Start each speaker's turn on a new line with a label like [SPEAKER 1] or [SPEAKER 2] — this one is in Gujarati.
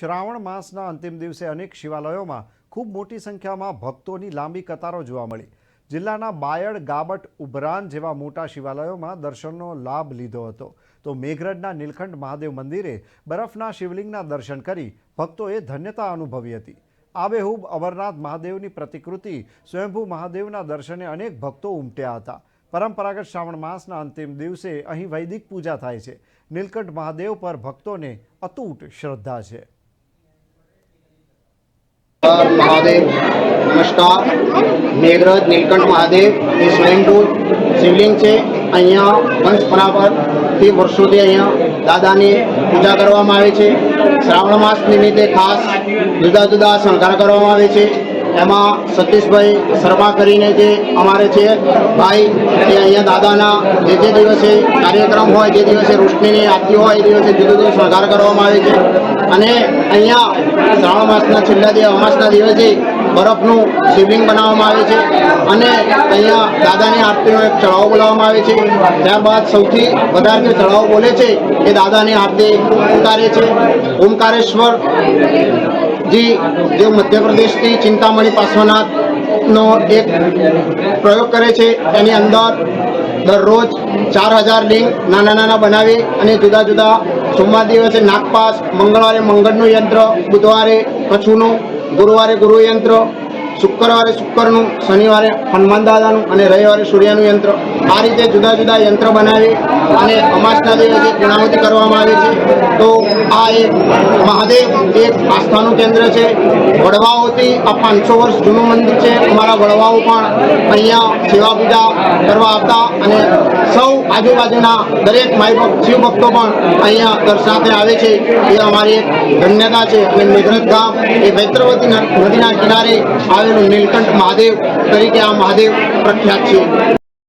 [SPEAKER 1] શ્રાવણ માસના અંતિમ દિવસે અનેક શિવાલયોમાં ખૂબ મોટી સંખ્યામાં ભક્તોની લાંબી કતારો જોવા મળી. જિલ્લાના બાયડ, ગાબટ, ઉભરાન જેવા મોટા શિવાલયોમાં દર્શનનો લાભ લીધો હતો. તો મેઘરજના નીલકંઠ મહાદેવ મંદિરે બરફના શિવલિંગના દર્શન કરી ભક્તોએ ધન્યતા અનુભવી હતી. આબેહૂબ, અમરનાથ મહાદેવની પ્રતિકૃતિ સ્વયંભૂ મહાદેવના દર્શને અનેક ભક્તો ઉમટ્યા હતા. પરંપરાગત શ્રાવણ માસના અંતિમ દિવસે અહીં વૈદિક પૂજા થાય છે. નીલકંઠ મહાદેવ પર ભક્તોને અતૂટ શ્રદ્ધા છે.
[SPEAKER 2] મહાદેવ. નમસ્કાર. મેઘરજ, નીલકંઠ મહાદેવ. એ સ્વયંભૂ શિવલિંગ છે. અહીંયા વંશ પરાપરથી વર્ષોથી અહીંયા દાદાની પૂજા કરવામાં આવે છે. શ્રાવણ માસ નિમિત્તે ખાસ જુદા જુદા શણગાર કરવામાં આવે છે. એમાં સતીશભાઈ શર્મા કરીને જે અમારે છે, ભાઈ તે અહીંયા દાદાના જે જે દિવસે કાર્યક્રમ હોય, જે દિવસે રોશનીની આરતી હોય, એ દિવસે જુદો જુદો શણગાર કરવામાં આવે છે. અને અહીંયા શ્રાવણ માસના છેલ્લા દિવસ, અમાસના દિવસે બરફનું શિવલિંગ બનાવવામાં આવે છે અને અહીંયા દાદાની આરતીનો એક ચઢાવો બોલાવવામાં આવે છે. ત્યારબાદ સૌથી વધારે જે ચઢાવો બોલે છે એ દાદાની આરતી ઉતારે છે. ઓમકારેશ્વર જી જે મધ્યપ્રદેશથી ચિંતામણી પાર્શ્વનાથનો એક પ્રયોગ કરે છે, એની અંદર દરરોજ ચાર હજાર લિંગ નાના નાના બનાવી અને જુદા જુદા સોમવાર દિવસે નાગપાસ, મંગળવારે મંગળનું યંત્ર, બુધવારે કચ્છનું, ગુરુવારે ગુરુ યંત્ર, શુક્રવારે શુક્રનું, શનિવારે હનુમાન દાદાનું અને રવિવારે સૂર્યનું યંત્ર. આ રીતે જુદા જુદા યંત્ર બનાવી અને અમાસના દિવસે પૂર્ણાહુતિ કરવામાં આવે છે, તો આ એક મહાદેવ, એક આસ્થાનું કેન્દ્ર છે. વડવાઓથી આ પાંચસો વર્ષ જૂનું મંદિર છે. અમારા વડવાઓ પણ અહીંયા સેવા પૂજા કરવા આવતા અને સૌ આજુબાજુના દરેક માઈ શિવભક્તો શિવ ભક્તો પણ અહીંયા દર્શનાર્થે આવે છે. એ અમારી એક ધન્યતા છે. અને મેઘરજ ગામ એ વૈત્રવતી નદીના કિનારે આવેલું નીલકંઠ મહાદેવ તરીકે આ મહાદેવ પ્રખ્યાત છે.